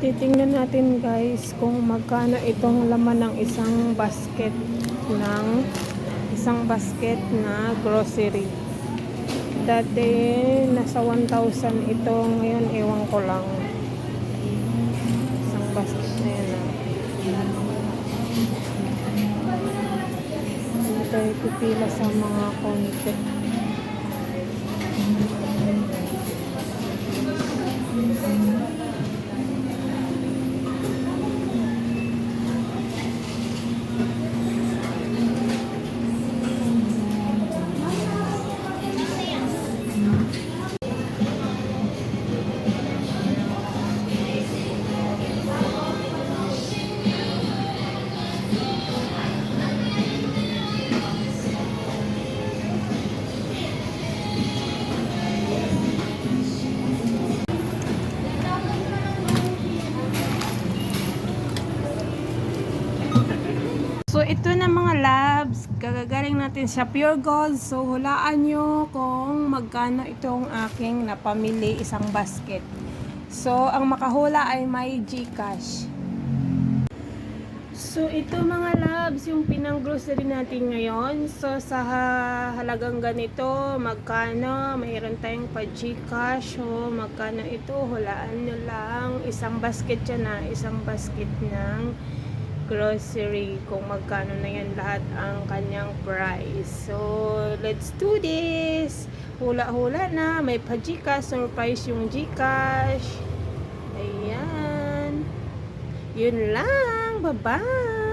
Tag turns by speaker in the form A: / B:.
A: titingnan natin guys kung magkano itong laman ng isang basket ng isang basket na grocery. Dati nasa 1,000 ito, ngayon ewan ko lang. Isang basket na yan. ah. Hindi tayo pipila sa mga konti. So, ito na mga labs. Gagagaling natin sa Pure Gold. So, hulaan nyo kung magkano itong aking napamili isang basket. So, ang makahula ay may Gcash. So, ito mga labs, yung pinang grocery natin ngayon. So, sa ha- halagang ganito, magkano, mayroon tayong pa Gcash. So, magkano ito, hulaan nyo lang. Isang basket yan na, isang basket ng grocery kung magkano na yan lahat ang kanyang price. So, let's do this! Hula-hula na. May pa Gcash. Surprise yung Gcash. Ayan. Yun lang. Bye-bye!